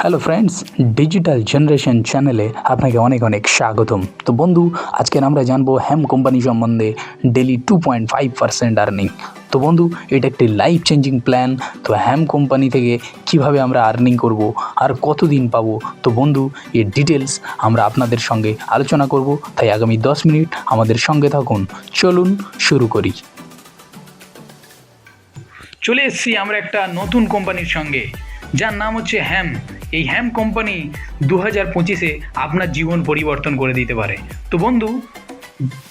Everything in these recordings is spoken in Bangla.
হ্যালো ফ্রেন্ডস ডিজিটাল জেনারেশন চ্যানেলে আপনাকে অনেক অনেক স্বাগতম। তো বন্ধু আজকের আমরা জানব হ্যাম কোম্পানি সম্বন্ধে daily two point five percent earning তো বন্ধু, এটা একটি লাইফ চেঞ্জিং প্ল্যান তো হ্যাম কোম্পানি থেকে কীভাবে আমরা আর্নিং করব আর কতদিন পাবো? তো বন্ধু, এর ডিটেলস আমরা আপনাদের সঙ্গে আলোচনা করব। তাই আগামী দশ মিনিট আমাদের সঙ্গে থাকুন। চলুন শুরু করি। চলে এসেছি আমরা একটা নতুন কোম্পানির সঙ্গে। যার নাম হচ্ছে হ্যাম। এই হ্যাম কোম্পানি দু হাজার পঁচিশে আপনার জীবন পরিবর্তন করে দিতে পারে। তো বন্ধু,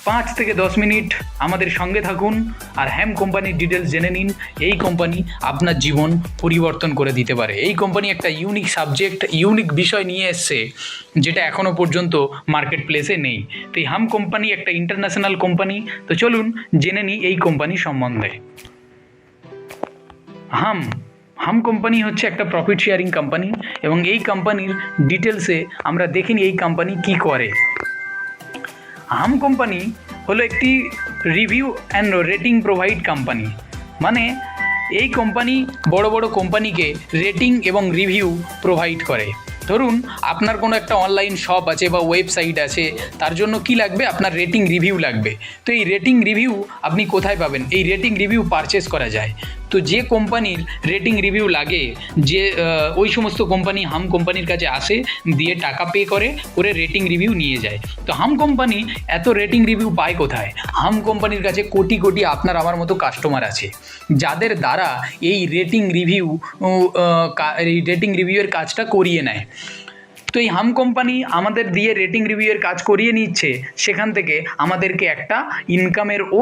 পাঁচ থেকে দশ মিনিট আমাদের সঙ্গে থাকুন আর হ্যাম কোম্পানির ডিটেলস জেনে নিন। এই কোম্পানি আপনার জীবন পরিবর্তন করে দিতে পারে। এই কোম্পানি একটা ইউনিক সাবজেক্ট ইউনিক বিষয় নিয়ে এসছে, যেটা এখনও পর্যন্ত মার্কেট প্লেসে নেই। তো এই হাম কোম্পানি একটা ইন্টারন্যাশনাল কোম্পানি তো চলুন জেনে নিই এই কোম্পানি সম্বন্ধে। হাম হাম কোম্পানি হচ্ছে একটা প্রফিট শেয়ারিং কোম্পানি এবং এই কোম্পানির ডিটেলসে আমরা দেখিনি এই কোম্পানি কি করে। হাম কোম্পানি হলো একটি review and rating provide company মানে এই কোম্পানি বড় বড় কোম্পানিকে রেটিং এবং রিভিউ প্রোভাইড করে। ধরুন, আপনার কোনো একটা অনলাইন শপ আছে বা ওয়েবসাইট আছে, তার জন্য কি লাগবে? আপনার রেটিং রিভিউ লাগবে। তো এই রেটিং রিভিউ আপনি কোথায় পাবেন? এই রেটিং রিভিউ পারচেস করা যায়। তো যে কোম্পানির রেটিং রিভিউ লাগে, যে ওই সমস্ত কোম্পানি হাম কোম্পানির কাছে আসে, দিয়ে টাকা পে করে করে রেটিং রিভিউ নিয়ে যায়। তো হাম কোম্পানি এত রেটিং রিভিউ পায় কোথায়? হাম কোম্পানির কাছে কোটি কোটি আপনার আমার মতো কাস্টমার আছে। যাদের দ্বারা এই রেটিং রিভিউ রেটিং রিভিউয়ের কাজটা করিয়ে নেয়। তো এই হাম কোম্পানি আমাদের দিয়ে রেটিং রিভিউয়ের কাজ করিয়ে নিচ্ছে, সেখান থেকে আমাদেরকে একটা ইনকামের ও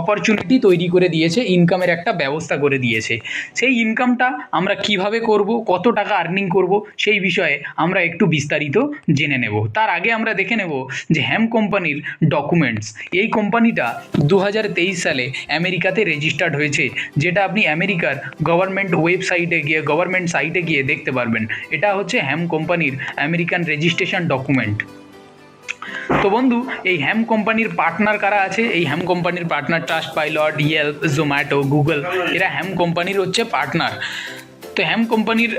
অপরচুনিটি তৈরি করে দিয়েছে ইনকামের একটা ব্যবস্থা করে দিয়েছে। সেই ইনকামটা আমরা কীভাবে করব, কত টাকা আর্নিং করব, সেই বিষয়ে আমরা একটু বিস্তারিত জেনে নেব। তার আগে আমরা দেখে নেব যে হ্যাম কোম্পানির ডকুমেন্টস এই কোম্পানিটা দু হাজার তেইশ সালে আমেরিকাতে রেজিস্টার্ড হয়েছে, যেটা আপনি আমেরিকার গভর্নমেন্ট ওয়েবসাইটে গিয়ে গভর্নমেন্ট সাইটে গিয়ে দেখতে পারবেন। এটা হচ্ছে হ্যাম কোম্পানির আমেরিকান রেজিস্ট্রেশন ডকুমেন্ট তো বন্ধু, এই হ্যাম কোম্পানির পার্টনার কারা আছে? এই হ্যাম কোম্পানির partner Trustpilot Yelp Zomato Google এরা হ্যাম কোম্পানির হচ্ছে পার্টনার তো হ্যাম কোম্পানির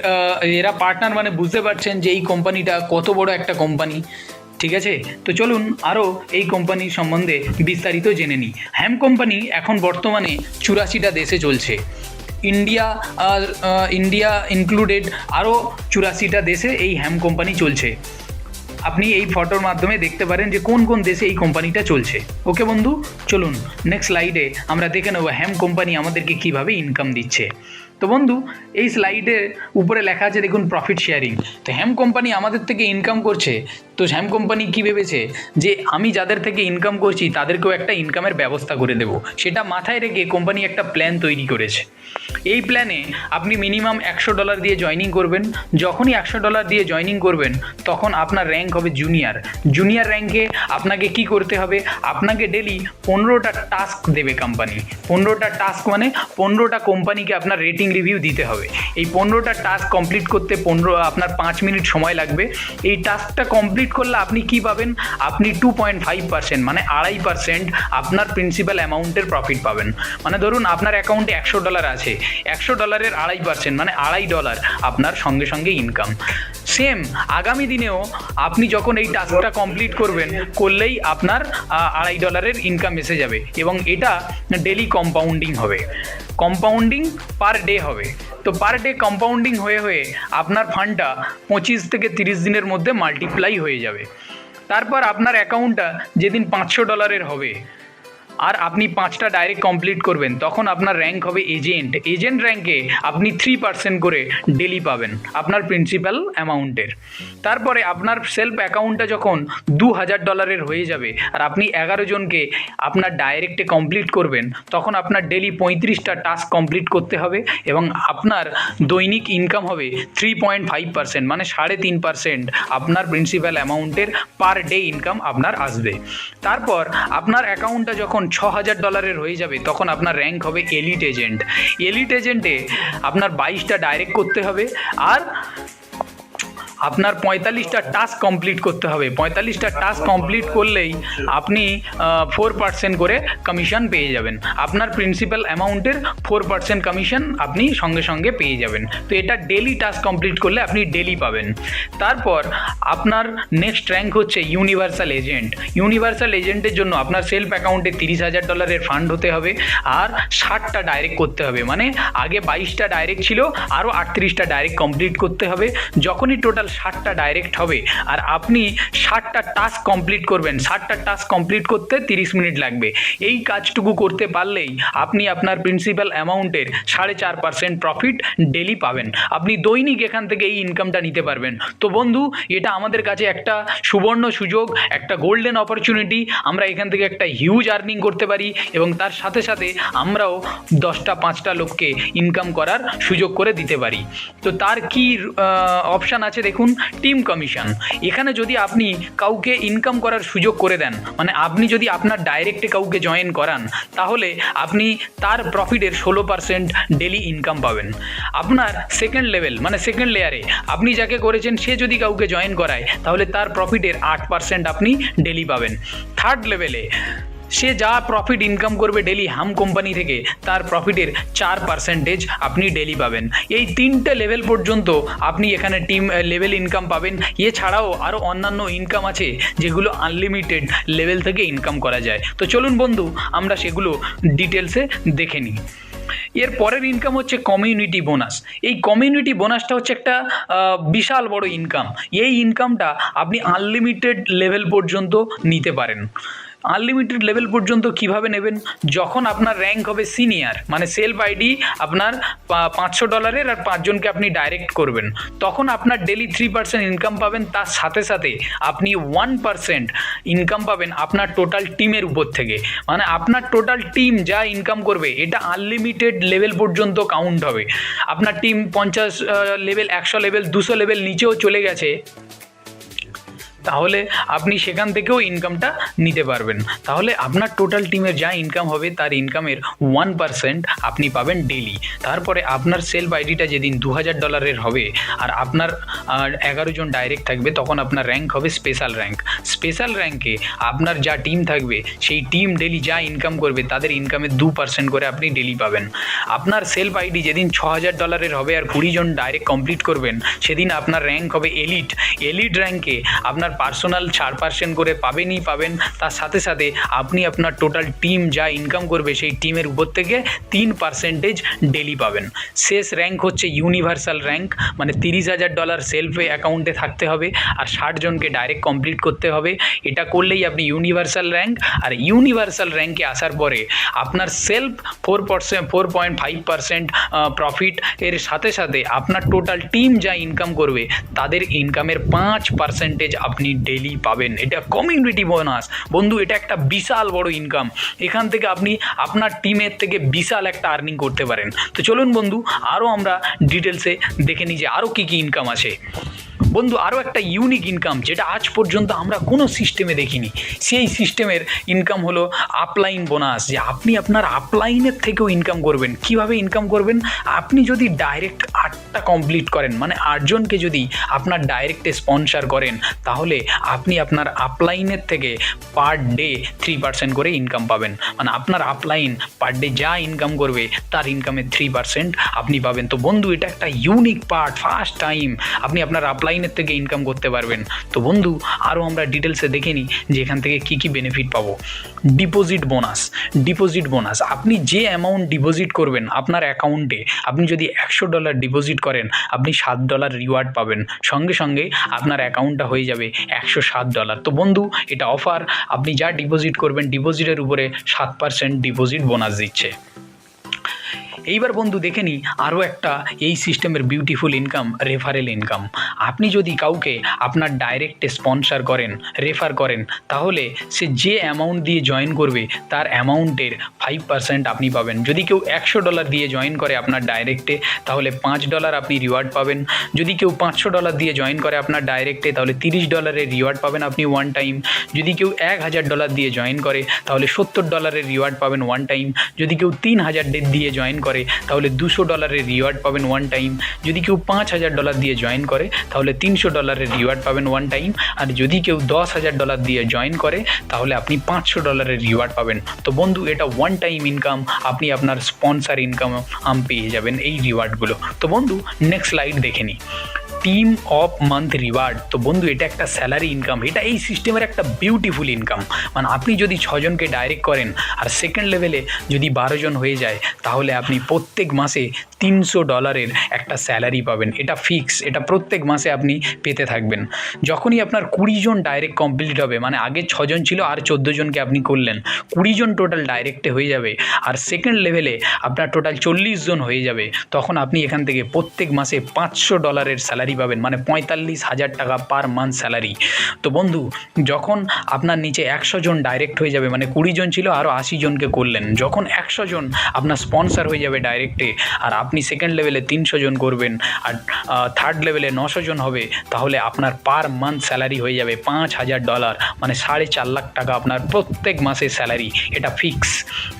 এরা পার্টনার মানে বুঝতে পারছেন যে এই কোম্পানিটা কত বড় একটা কোম্পানি ঠিক আছে? তো চলুন আরও এই কোম্পানির সম্বন্ধে বিস্তারিত জেনে নিই। হ্যাম কোম্পানি এখন বর্তমানে চুরাশিটা দেশে চলছে। ইন্ডিয়া ইন্ডিয়া ইনক্লুডেড আরও চুরাশিটা দেশে এই হ্যাম কোম্পানি চলছে। আপনি এই ফটোর মাধ্যমে দেখতে পারেন যে কোন কোন দেশে এই কোম্পানিটা চলছে। ওকে বন্ধু, চলুন নেক্সট স্লাইডে আমরা দেখে নেব হ্যাম কোম্পানি আমাদেরকে কীভাবে ইনকাম দিচ্ছে। তো বন্ধু, এই স্লাইডের উপরে লেখা আছে, দেখুন প্রফিট শেয়ারিং তো হ্যাম কোম্পানি আমাদের থেকে ইনকাম করছে। তো হ্যাম কোম্পানি কী ভেবেছে? যে আমি যাদের থেকে ইনকাম করছি, তাদেরকেও একটা ইনকামের ব্যবস্থা করে দেবো। সেটা মাথায় রেখে কোম্পানি একটা প্ল্যান তৈরি করেছে। এই প্ল্যানে আপনি মিনিমাম একশো ডলার দিয়ে জয়নিং করবেন। যখনই একশো ডলার দিয়ে জয়নিং করবেন, তখন আপনার র্যাঙ্ক হবে জুনিয়র জুনিয়র র্যাঙ্কে আপনাকে কি করতে হবে? আপনাকে ডেলি পনেরোটা টাস্ক দেবে কোম্পানি পনেরোটা টাস্ক মানে পনেরোটা কোম্পানিকে আপনার রেটিং রিভিউ দিতে হবে। এই পনেরোটা টাস্ক কমপ্লিট করতে পনেরো, আপনার পাঁচ মিনিট সময় লাগবে। এই টাস্কটা কমপ্লিট করলে আপনি কি পাবেন? আপনি টু পয়েন্ট ফাইভ পার্সেন্ট মানে আড়াই পার্সেন্ট আপনার প্রিন্সিপাল অ্যামাউন্টের প্রফিট পাবেন। মানে ধরুন আপনার অ্যাকাউন্টে একশো ডলার আছে। একশো ডলারের আড়াই পার্সেন্ট মানে আড়াই ডলার আপনার সঙ্গে সঙ্গে ইনকাম সেম আগামী দিনেও আপনি যখন এই টাস্কটা কমপ্লিট করবেন, করলেই আপনার আড়াই ডলারের ইনকাম এসে যাবে এবং এটা ডেলি কম্পাউন্ডিং হবে। কম্পাউন্ডিং পার ডে হবে। তো পার ডে কম্পাউন্ডিং হয়ে হয়ে আপনার ফান্ডটা পঁচিশ থেকে তিরিশ দিনের মধ্যে মাল্টিপ্লাই হয়ে যাবে। তারপর আপনার অ্যাকাউন্টটা যেদিন পাঁচশো ডলারের হবে আর আপনি পাঁচটা ডাইরেক্ট কমপ্লিট করবেন, তখন আপনার র্যাঙ্ক হবে এজেন্ট এজেন্ট র্যাঙ্কে আপনি থ্রি পার্সেন্ট করে ডেলি পাবেন, আপনার প্রিন্সিপাল অ্যামাউন্টের তারপরে আপনার সেলফ অ্যাকাউন্টটা যখন দু হাজার ডলারের হয়ে যাবে, আর আপনি এগারো জনকে আপনার ডাইরেক্টে কমপ্লিট করবেন, তখন আপনার ডেলি পঁয়ত্রিশটা টাস্ক কমপ্লিট করতে হবে এবং আপনার দৈনিক ইনকাম হবে থ্রি পয়েন্ট ফাইভ পার্সেন্ট মানে সাড়ে তিন পার্সেন্ট আপনার প্রিন্সিপাল অ্যামাউন্টের পার ডে ইনকাম আপনার আসবে। তারপর আপনার অ্যাকাউন্টটা যখন ছ হাজার ডলারের হয়ে যাবে, তখন আপনার র্যাঙ্ক হবে এলিট এজেন্ট এলিট এজেন্টে আপনার বাইশটা ডাইরেক্ট করতে হবে, আর আপনার পঁয়তাল্লিশটা টাস্ক কমপ্লিট করতে হবে। পঁয়তাল্লিশটা টাস্ক কমপ্লিট করলেই আপনি ফোর পার্সেন্ট করে কমিশন পেয়ে যাবেন। আপনার প্রিন্সিপাল অ্যামাউন্টের ফোর পার্সেন্ট কমিশন আপনি সঙ্গে সঙ্গে পেয়ে যাবেন। তো এটা ডেলি টাস্ক কমপ্লিট করলে আপনি ডেলি পাবেন। তারপর আপনার নেক্সট র্যাঙ্ক হচ্ছে ইউনিভার্সাল এজেন্ট ইউনিভার্সাল এজেন্টের জন্য আপনার সেলফ অ্যাকাউন্টে তিরিশ হাজার ডলারের ফান্ড হতে হবে আর ষাটটা ডাইরেক্ট করতে হবে। মানে আগে বাইশটা ডাইরেক্ট ছিল, আরও আটত্রিশটা ডাইরেক্ট কমপ্লিট করতে হবে। যখনই টোটাল ষাটটা ডাইরেক্ট হবে। আর আপনি ষাটটা টাস্ক কমপ্লিট করবেন। ষাটটা টাস্ক কমপ্লিট করতে তিরিশ মিনিট লাগবে। এই কাজটুকু করতে পারলেই আপনি আপনার প্রিন্সিপাল অ্যামাউন্টের সাড়ে চার পার্সেন্ট প্রফিট ডেলি পাবেন। আপনি দৈনিক এখান থেকে এই ইনকামটা নিতে পারবেন। তো বন্ধু, এটা আমাদের কাছে একটা সুবর্ণ সুযোগ, একটা গোল্ডেন অপরচুনিটি আমরা এখান থেকে একটা হিউজ আর্নিং করতে পারি এবং তার সাথে সাথে আমরাও দশটা, পাঁচটা লোককে ইনকাম করার সুযোগ করে দিতে পারি। তো তার কি অপশান আছে দেখুন? টিম কমিশন এখানে যদি আপনি কাউকে ইনকাম করার সুযোগ করে দেন মানে আপনি যদি আপনার ডাইরেক্টে কাউকে জয়েন করান, তাহলে আপনি তার প্রফিটের ষোলো পার্সেন্ট ডেলি ইনকাম পাবেন। আপনার সেকেন্ড লেভেল মানে সেকেন্ড লেয়ারে আপনি যাকে করেছেন, সে যদি কাউকে জয়েন করায়, তাহলে তার প্রফিটের আট পার্সেন্ট আপনি ডেলি পাবেন। থার্ড লেভেলে সে যা প্রফিট ইনকাম করবে ডেলি হাম কোম্পানি থেকে, তার প্রফিটের চার পার্সেন্টেজ আপনি ডেলি পাবেন। এই তিনটে লেভেল পর্যন্ত আপনি এখানে টিম লেভেল ইনকাম পাবেন। এছাড়াও আরও অন্যান্য ইনকাম আছে, যেগুলো আনলিমিটেড লেভেল থেকে ইনকাম করা যায়। তো চলুন বন্ধু, আমরা সেগুলো ডিটেলসে দেখে নিই। এর পরের ইনকাম হচ্ছে কমিউনিটি বোনাস এই কমিউনিটি বোনাসটা হচ্ছে একটা বিশাল বড় ইনকাম এই ইনকামটা আপনি আনলিমিটেড লেভেল পর্যন্ত নিতে পারেন। আনলিমিটেড লেভেল পর্যন্ত কীভাবে নেবেন? যখন আপনার র্যাঙ্ক হবে সিনিয়র মানে সেলফ আইডি আপনার পাঁচশো ডলারের আর পাঁচজনকে আপনি ডাইরেক্ট করবেন। তখন আপনার ডেলি থ্রি পার্সেন্ট ইনকাম পাবেন, তার সাথে সাথে আপনি ওয়ান পার্সেন্ট ইনকাম পাবেন আপনার টোটাল টিমের উপর থেকে। মানে আপনার টোটাল টিম যা ইনকাম করবে, এটা আনলিমিটেড লেভেল পর্যন্ত কাউন্ট হবে। আপনার টিম পঞ্চাশ লেভেল একশো লেভেল দুশো লেভেল নিচেও চলে গেছে। তাহলে আপনি সেখান থেকেও ইনকামটা নিতে পারবেন। তাহলে আপনার টোটাল টিমের যা ইনকাম হবে, তার ইনকামের ওয়ান পার্সেন্ট আপনি পাবেন ডেলি তারপরে আপনার সেলফ আইডিটা যেদিন দু হাজার ডলারের হবে, আর আপনার এগারো জন ডাইরেক্ট থাকবে, তখন আপনার র্যাঙ্ক হবে স্পেশাল র্যাঙ্ক স্পেশাল র্যাঙ্কে আপনার যা টিম থাকবে, সেই টিম ডেলি যা ইনকাম করবে, তাদের ইনকামের দু পার্সেন্ট করে আপনি ডেলি পাবেন। আপনার সেলফ আইডি যেদিন ছ হাজার ডলারের হবে, আর কুড়ি জন ডাইরেক্ট কমপ্লিট করবেন, সেদিন আপনার র্যাঙ্ক হবে এলিট এলিট র্যাঙ্কে আপনার পার্সোনাল চার পার্সেন্ট করে পাবেনই পাবেন। তার সাথে সাথে আপনি আপনার টোটাল টিম যা ইনকাম করবে সেই টিমের উপর থেকে তিন পার্সেন্টেজ ডেলি পাবেন। শেষ র্যাঙ্ক হচ্ছে ইউনিভার্সাল র্যাঙ্ক মানে তিরিশ হাজার ডলার সেলফে অ্যাকাউন্টে থাকতে হবে আর ষাট জনকে ডাইরেক্ট কমপ্লিট করতে হবে। এটা করলেই আপনি ইউনিভার্সাল র্যাঙ্ক আর ইউনিভার্সাল র্যাঙ্কে আসার পরে আপনার self four percent four point five percent profit এর সাথে সাথে আপনার টোটাল টিম যা ইনকাম করবে, তাদের ইনকামের পাঁচ পার্সেন্টেজ আপনি ডেলি পাবেন। এটা কমিউনিটি বোনাস বন্ধু, এটা একটা বিশাল বড় ইনকাম এখান থেকে আপনি আপনার টিমের থেকে বিশাল একটা আর্নিং করতে পারেন। তো চলুন বন্ধু আরও আমরা ডিটেলসে দেখে নিই যে আরও কী কী ইনকাম আছে। বন্ধু আরও একটা ইউনিক ইনকাম যেটা আজ পর্যন্ত আমরা কোনো সিস্টেমে দেখিনি। সেই সিস্টেমের ইনকাম হলো আপলাইন বোনাস যে আপনি আপনার আপলাইনের থেকেও ইনকাম করবেন। কীভাবে ইনকাম করবেন? আপনি যদি ডাইরেক্ট আটটা কমপ্লিট করেন মানে আটজনকে যদি আপনার ডাইরেক্টে স্পন্সার করেন, তাহলে আপনি আপনার আপলাইনের থেকে পার ডে থ্রি পার্সেন্ট করে ইনকাম পাবেন। মানে আপনার আপলাইন পার ডে যা ইনকাম করবে, তার ইনকামের থ্রি পার্সেন্ট আপনি পাবেন। তো বন্ধু, এটা একটা ইউনিক পার্ট ফার্স্ট টাইম আপনি আপনার আপলাইনের থেকে ইনকাম করতে পারবেন। তো বন্ধু আরও আমরা ডিটেলসে দেখে নিই যে এখান থেকে কী কী বেনিফিট পাবো। ডিপোজিট বোনাস ডিপোজিট বোনাস আপনি যে অ্যামাউন্ট ডিপোজিট করবেন আপনার অ্যাকাউন্টে আপনি যদি একশো ডলার ডিপোজিট করেন, আপনি সাত ডলার রিওয়ার্ড পাবেন। সঙ্গে সঙ্গে আপনার অ্যাকাউন্টটা হয়ে যাবে একশো সাত ডলার তো বন্ধু, এটা অফার আপনি যা ডিপোজিট করবেন ডিপোজিটের উপরে সাত পার্সেন্ট ডিপোজিট বোনাস দিচ্ছে। এইবার বন্ধু দেখে নিই আরও একটা এই সিস্টেমের বিউটিফুল ইনকাম রেফারেল ইনকাম আপনি যদি কাউকে আপনার ডাইরেক্টে স্পন্সার করেন রেফার করেন, তাহলে সে যে অ্যামাউন্ট দিয়ে জয়েন করবে, তার অ্যামাউন্টের ফাইভ পার্সেন্ট আপনি পাবেন। যদি কেউ একশো ডলার দিয়ে জয়েন করে আপনার ডাইরেক্টে তাহলে পাঁচ ডলার আপনি রিওয়ার্ড পাবেন। যদি কেউ পাঁচশো ডলার দিয়ে জয়েন করে আপনার ডাইরেক্টে তাহলে তিরিশ ডলারের রিওয়ার্ড পাবেন আপনি ওয়ান টাইম যদি কেউ এক হাজার ডলার দিয়ে জয়েন করে, তাহলে সত্তর ডলারের রিওয়ার্ড পাবেন ওয়ান টাইম যদি কেউ তিন হাজার দিয়ে জয়েন করে করে, তাহলে দুশো ডলারের রিওয়ার্ড পাবেন ওয়ান টাইম যদি কেউ পাঁচ হাজার ডলার দিয়ে জয়েন করে, তাহলে তিনশো ডলারের রিওয়ার্ড পাবেন ওয়ান টাইম আর যদি কেউ দশ হাজার ডলার দিয়ে জয়েন করে, তাহলে আপনি পাঁচশো ডলারের রিওয়ার্ড পাবেন। তো বন্ধু, এটা ওয়ান টাইম ইনকাম আপনি আপনার স্পন্সার ইনকাম আম পেয়ে যাবেন এই রিওয়ার্ডগুলো তো বন্ধু নেক্সট স্লাইড দেখে নিই টিম অফ মান্থ রিওয়ার্ড তো বন্ধু, এটা একটা স্যালারি ইনকাম এটা এই সিস্টেমের একটা বিউটিফুল ইনকাম মানে আপনি যদি ছজনকে ডাইরেক্ট করেন, আর সেকেন্ড লেভেলে যদি বারো জন হয়ে যায়, তাহলে আপনি প্রত্যেক মাসে তিনশো ডলারের একটা স্যালারি পাবেন। এটা ফিক্স এটা প্রত্যেক মাসে আপনি পেতে থাকবেন। যখনই আপনার কুড়ি জন ডাইরেক্ট কমপ্লিট হবে মানে আগে ছজন ছিল, আর জনকে আপনি করলেন, কুড়ি জন টোটাল ডাইরেক্টে হয়ে যাবে, আর সেকেন্ড লেভেলে আপনার টোটাল চল্লিশ জন হয়ে যাবে, তখন আপনি এখান থেকে প্রত্যেক মাসে পাঁচশো ডলারের স্যালারি পাবেন মানে পঁয়তাল্লিশ হাজার টাকা পার মান্থ স্যালারি তো বন্ধু, যখন আপনার নিচে একশো জন ডাইরেক্ট হয়ে যাবে মানে কুড়ি জন ছিল আরও আশি জনকে করলেন, যখন একশো জন আপনার স্পন্সার হয়ে যাবে ডাইরেক্টে আর আপনি সেকেন্ড লেভেলে তিনশো জন করবেন, আর থার্ড লেভেলে নশো জন হবে, তাহলে আপনার পার মান্থ স্যালারি হয়ে যাবে পাঁচ হাজার ডলার মানে সাড়ে চার লাখ টাকা আপনার প্রত্যেক মাসের স্যালারি এটা ফিক্স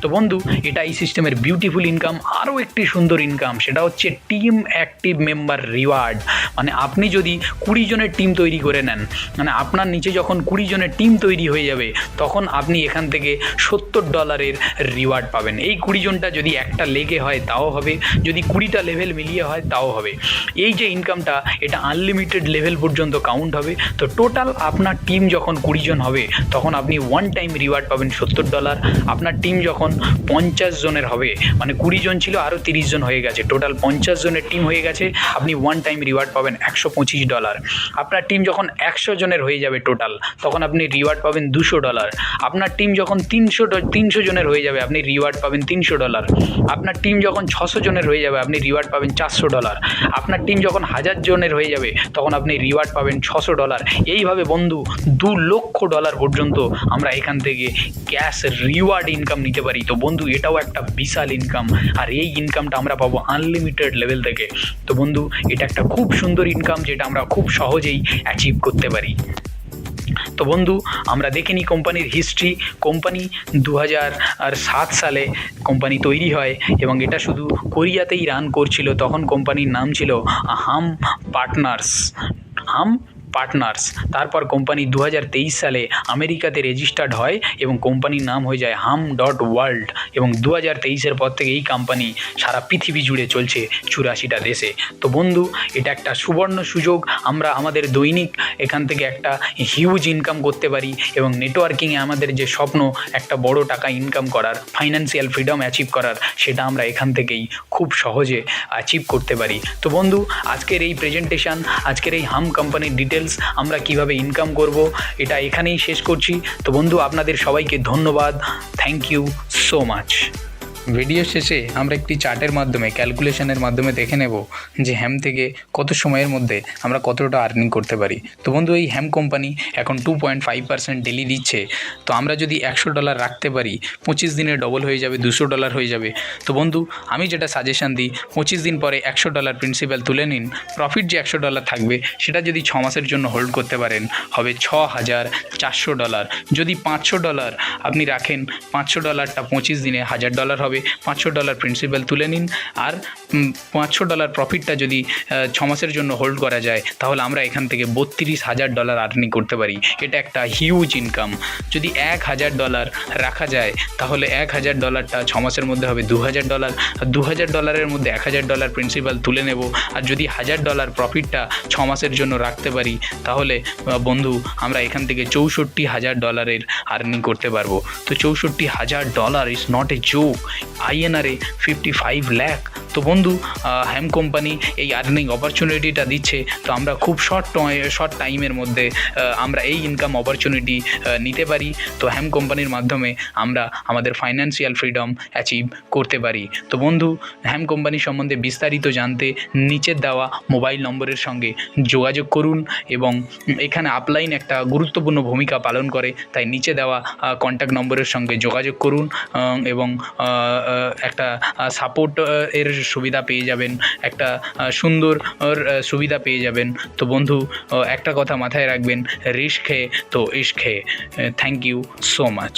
তো বন্ধু, এটা এই সিস্টেমের বিউটিফুল ইনকাম আরও একটি সুন্দর ইনকাম সেটা হচ্ছে টিম অ্যাক্টিভ মেম্বার রিওয়ার্ড মানে আপনি যদি কুড়ি জনের টিম তৈরি করে নেন মানে আপনার নিচে যখন কুড়ি জনের টিম তৈরি হয়ে যাবে, তখন আপনি এখান থেকে সত্তর ডলারের রিওয়ার্ড পাবেন। এই কুড়ি জনটা যদি একটা লেগে হয়, তাও হবে। যদি কুড়িটা লেভেল মিলিয়ে হয়, তাও হবে। এই যে ইনকামটা এটা আনলিমিটেড লেভেল পর্যন্ত কাউন্ট হবে। তো টোটাল আপনার টিম যখন কুড়ি জন হবে, তখন আপনি ওয়ান টাইম রিওয়ার্ড পাবেন সত্তর ডলার আপনার টিম যখন পঞ্চাশ জনের হবে মানে কুড়ি জন ছিল আরও তিরিশ জন হয়ে গেছে। টোটাল পঞ্চাশ জনের টিম হয়ে গেছে, আপনি ওয়ান টাইম রিওয়ার্ড পাবেন। একশো পঁচিশ ডলার। আপনার টিম যখন একশো জনের হয়ে যাবে টোটাল তখন আপনি রিওয়ার্ড পাবেন দুশো ডলার। আপনার টিম যখন তিনশো তিনশো জনের হয়ে যাবে, আপনি রিওয়ার্ড পাবেন তিনশো ডলার। আপনার টিম যখন ছশো জনের হয়ে যাবে, আপনি রিওয়ার্ড পাবেন চারশো ডলার। আপনার টিম যখন হাজার জনের হয়ে যাবে, তখন আপনি রিওয়ার্ড পাবেন ছশো ডলার। এইভাবে বন্ধু, দু লক্ষ ডলার পর্যন্ত আমরা এখান থেকে ক্যাশ রিওয়ার্ড ইনকাম নিতে পারি। তো বন্ধু, এটাও একটা বিশাল ইনকাম আর এই ইনকামটা আমরা পাবো আনলিমিটেড লেভেল থেকে। তো বন্ধু, এটা একটা খুব সুন্দর ইনকাম যেটা আমরা খুব সহজেই অ্যাচিভ করতে পারি। তো বন্ধু, আমরা দেখে নিই কোম্পানির হিস্ট্রি কোম্পানি দু হাজার আর সাত সালে কোম্পানি তৈরি হয় এবং এটা শুধু কোরিয়াতেই রান করছিল, তখন কোম্পানির নাম ছিল হাম পার্টনার্স হাম পার্টনার্স। তারপর কোম্পানি দু হাজার তেইশ সালে আমেরিকাতে রেজিস্টার্ড হয় এবং কোম্পানির নাম হয়ে যায় হাম ডট ওয়ার্ল্ড এবং দু হাজার তেইশের পর থেকে এই কোম্পানি সারা পৃথিবী জুড়ে চলছে চুরাশিটা দেশে। তো বন্ধু, এটা একটা সুবর্ণ সুযোগ। আমরা আমাদের দৈনিক এখান থেকে একটা হিউজ ইনকাম করতে পারি এবং নেটওয়ার্কিংয়ে আমাদের যে স্বপ্ন, একটা বড় টাকা ইনকাম করার ফাইন্যান্সিয়াল ফ্রিডম অ্যাচিভ করার, সেটা আমরা এখান থেকেই খুব সহজে অ্যাচিভ করতে পারি। তো বন্ধু, আজকের এই প্রেজেন্টেশন আজকের এই হাম কোম্পানির ডিটেলস আমরা কীভাবে ইনকাম করব, এটা এখানেই শেষ করছি। তো বন্ধু, আপনাদের সবাইকে ধন্যবাদ। Thank you so much video শেষে আমরা একটি চার্টের মাধ্যমে ক্যালকুলেশনের মাধ্যমে দেখে নেব যে হ্যাম থেকে কত সময়ের মধ্যে আমরা কতটা আর্নিং করতে পারি। তো বন্ধু, এই হ্যাম কোম্পানি এখন two point five percent daily দিচ্ছে। তো আমরা যদি একশো ডলার রাখতে পারি, পঁচিশ দিনে ডবল হয়ে যাবে, দুশো ডলার হয়ে যাবে। তো বন্ধু, আমি যেটা সাজেশান দিই, পঁচিশ দিন পরে একশো ডলার প্রিন্সিপাল তুলে নিন। প্রফিট যে একশো ডলার থাকবে, সেটা যদি ছ মাসের জন্য হোল্ড করতে পারেন, হবে ছ হাজার চারশো ডলার যদি পাঁচশো ডলার আপনি রাখেন, পাঁচশো ডলারটা পঁচিশ দিনে হাজার ডলার হবে। পাঁচশো ডলার প্রিন্সিপাল তুলে নিন। আর পাঁচশো ডলার প্রফিটটা যদি ছ মাসের জন্য হোল্ড করা যায়, তাহলে আমরা এখান থেকে বত্রিশ হাজার ডলার আর্নিং করতে পারি। এটা একটা হিউজ ইনকাম যদি এক হাজার ডলার রাখা যায়, তাহলে এক হাজার ডলারটা ছ মাসের মধ্যে হবে দু হাজার ডলার আর দু হাজার ডলারের মধ্যে এক হাজার ডলার প্রিন্সিপাল তুলে নেব। আর যদি হাজার ডলার প্রফিটটা ছ মাসের জন্য রাখতে পারি, তাহলে বন্ধু, আমরা এখান থেকে চৌষট্টি হাজার ডলারের আর্নিং করতে পারব। তো চৌষট্টি হাজার dollar is not a joke আইএনআরে fifty five lakh তো বন্ধু হ্যাম কোম্পানি এই আর্নিং অপরচুনিটিটা দিচ্ছে। তো আমরা খুব শর্ট শর্ট টাইমের মধ্যে আমরা এই ইনকাম অপরচুনিটি নিতে পারি। তো হ্যাম কোম্পানির মাধ্যমে আমরা আমাদের ফাইন্যান্সিয়াল ফ্রিডম অ্যাচিভ করতে পারি। তো বন্ধু হ্যাম কোম্পানি সম্বন্ধে বিস্তারিত জানতে নিচের দেওয়া মোবাইল নম্বরের সঙ্গে যোগাযোগ করুন এবং এখানে আপলাইন একটা গুরুত্বপূর্ণ ভূমিকা পালন করে। তাই নিচে দেওয়া কন্ট্যাক্ট নম্বরের সঙ্গে যোগাযোগ করুন এবং একটা সাপোর্ট এর সুবিধা পেয়ে যাবেন, একটা সুন্দর সুবিধা পেয়ে যাবেন। তো বন্ধু একটা কথা মাথায় রাখবেন, রিস্ক খেয়ে তো ইস্ক খেয়ে থ্যাংক ইউ সো মাচ